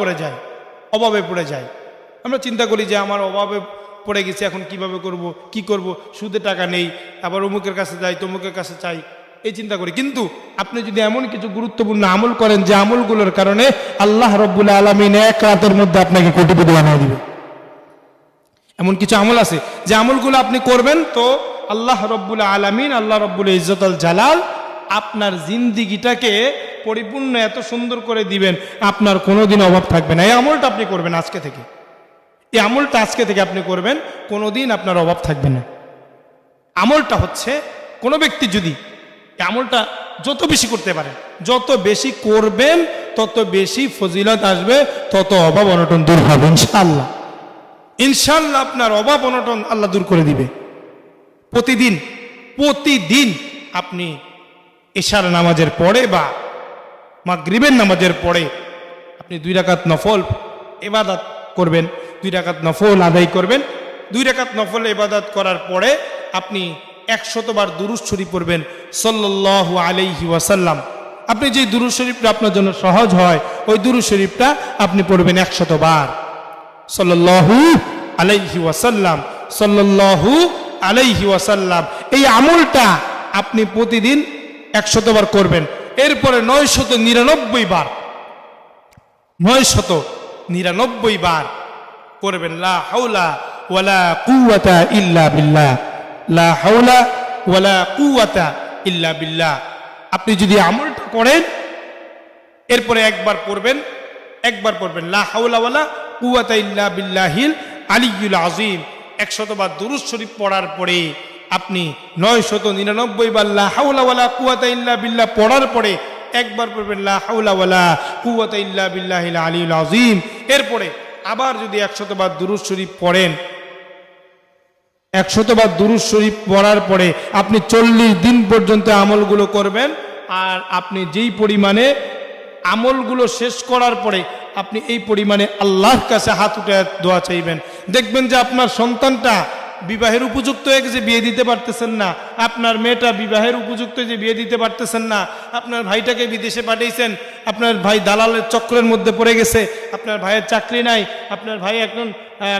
পড়ে যায়, অভাবে পড়ে যায়। আমরা চিন্তা করি যে আমার অভাবে পড়ে গেছে, এখন কীভাবে করব, কি করব, সুদে টাকা নেই, আবার অমুকের কাছে যাই, তমুকের কাছে চাই, এই চিন্তা করি। কিন্তু আপনি যদি এমন কিছু গুরুত্বপূর্ণ আমল করেন, যে আমলগুলোর কারণে আল্লাহ রব্বুল আলমিন এক রাতের মধ্যে আপনাকে কোটিপতি বানিয়ে দিবে। এমন কিছু আমল আছে, যে আমলগুলো আপনি করবেন তো আল্লাহ রব্বুল আলমিন, আল্লাহ রব্বুল ইজ্জত আল জালাল আপনার জিন্দিগিটাকে পরিপূর্ণ, এত সুন্দর করে দিবেন, আপনার কোনোদিন অভাব থাকবে না। এই আমলটা আপনি করবেন আজকে থেকে। এই আমলটা আজকে থেকে আপনি করবেন, কোনোদিন আপনার অভাব থাকবে না। আমলটা হচ্ছে, কোনো ব্যক্তি যদি আমলটা যত বেশি করতে পারেন যত বেশি করবেন, তত বেশি ফজিলত আসবে, তত অভাব অনটন দূর হবে, ইনশাআল্লাহ। ইনশাল্লাহ আপনার অভাব অনটন আল্লাহ দূর করে দিবে। প্রতিদিন প্রতিদিন আপনি এশার নামাজের পরে বা মাগরিবের নামাজের পরে আপনি দুই রাকাত নফল এবাদাত করবেন, দুই রাকাত নফল আদায় করবেন, দুই রাকাত নফল এবাদাত করার পরে আপনি একশতবার দুরুজ শরীফ পড়বেন সল্লাহ আলাইহি ওয়াসাল্লাম। আপনি যে দুরুজ শরীফটা আপনার জন্য সহজ হয়, ওই দুরুজ শরীফটা আপনি পড়বেন একশতবার। সাল্লাল্লাহু আলাইহি ওয়াসাল্লাম, সাল্লাল্লাহু আলাইহি ওয়াসাল্লাম। এই আমলটা আপনি প্রতিদিন একশতবার করবেন। এরপরে নয় শত নিরানব্বই বার নয় শত নিরানব্বই বার করবেন, লা হাওলা ওয়ালা কুওয়াতা ইল্লা বিল্লাহ, লা হাওলা ওয়ালা কুওয়াতা ইল্লা বিল্লাহ। আপনি যদি আমলটা করেন, এরপরে একবার পড়বেন একবার পড়বেন, লা হাওলা ওয়ালা কুওয়াতা ইল্লা বিল্লাহিল আলিয়ুল আজিম একশতবার দুরুজ শরীফ পড়ার পরে আপনি নয় শত নিরানব্বই বার লা হাওলা ওয়ালা ইল্লা বিল্লাহ পড়ার পরে একবার পড়বেন লা হাওলা ওয়ালা কুওয়াতা ইল্লা বিল্লাহিল আলিয়ুল আজিম এরপরে আবার যদি একশতবার দুরুজ শরীফ পড়েন একশতবার দুরুজ শরীফ পড়ার পরে আপনি চল্লিশ দিন পর্যন্ত আমলগুলো করবেন, আর আপনি যেই পরিমাণে আমলগুলো শেষ করার পরে আপনি এই পরিমাণে আল্লাহর কাছে হাত উঠে দোয়া চাইবেন। দেখবেন যে আপনার সন্তানটা বিবাহের উপযুক্ত হয়ে গেছে বিয়ে দিতে পারতেছেন না, আপনার মেয়েটা বিবাহের উপযুক্ত যে বিয়ে দিতে পারতেছেন না, আপনার ভাইটাকে বিদেশে পাঠিয়েছেন আপনার ভাই দালালের চক্রের মধ্যে পড়ে গেছে, আপনার ভাইয়ের চাকরি নাই, আপনার ভাই এখন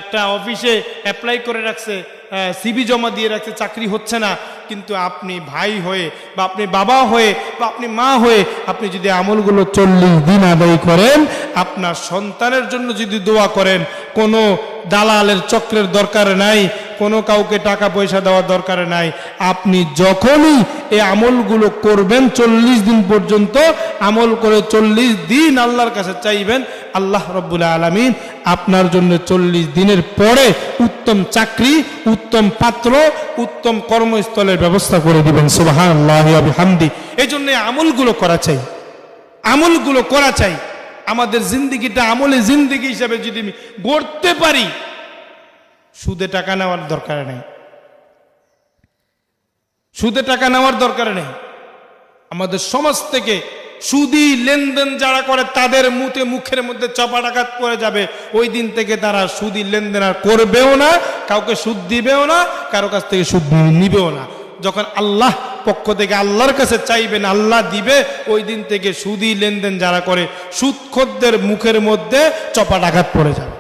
একটা অফিসে অ্যাপ্লাই করে রাখছে সিবি জমা দিয়ে রাখছে, চাকরি হচ্ছে না। কিন্তু আপনি ভাই হয়ে বা আপনি বাবা হয়ে বা আপনি মা হয়ে আপনি যদি আমলগুলো চল্লিশ দিন আদায় করেন, আপনার সন্তানের জন্য যদি দোয়া করেন, কোনো দালালের চক্রের দরকার নাই কোনো কাউকে টাকা পয়সা দেওয়ার দরকার নাই। আপনি যখনই এই আমলগুলো করবেন, চল্লিশ দিন পর্যন্ত আমল করে চল্লিশ দিন আল্লাহর কাছে চাইবেন, আল্লাহ রব্বুল আলমিন আপনার জন্য চল্লিশ দিনের পরে উত্তম চাকরি, উত্তম পাত্র, উত্তম কর্মস্থলের ব্যবস্থা করে দিবেন। সুবাহান আল্লাহ হামদি এই জন্য আমলগুলো করা চাই। আমলগুলো করা চাই। আমাদের জিন্দিগিটা আমলে জিন্দিগি হিসাবে যদি গড়তে পারি সুদে টাকা নেওয়ার দরকার নেই। সুদে টাকা নেওয়ার দরকার নেই। আমাদের সমাজ থেকে সুদি লেনদেন যারা করে, তাদের মুখে মুখের মধ্যে চপাটাঘাত পড়ে যাবে। ওই দিন থেকে তারা সুদি লেনদেন আর করবেও না, কাউকে সুদ দিবেও না, কারও কাছ থেকে সুদ নিবেও না। যখন আল্লাহ পক্ষ থেকে আল্লাহর কাছে চাইবেন, আল্লাহ দিবে, ওই দিন থেকে সুদি লেনদেন যারা করে, সুদখোরদের মুখের মধ্যে চপাটাঘাত পড়ে যাবে।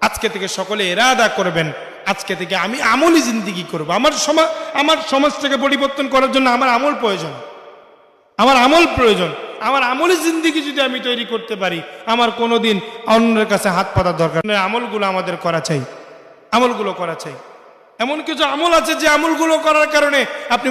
আজকে থেকে সকলে এরাদা করবেন। আজকে থেকে আমি আমলই জিন্দিগি করব। আমার সমাজ আমার সমাজটাকে পরিবর্তন করার জন্য আমার আমল প্রয়োজন। আমার আমল প্রয়োজন। আমার আমলের জিন্দিগি যদি আমি তৈরি করতে পারি, আমার কোনোদিন অন্যের কাছে হাত পাতার দরকার আমলগুলো আমাদের করা চাই। আমলগুলো করা চাই। এমন কিছু আমল আছে, যে আমলগুলো করার কারণে আপনি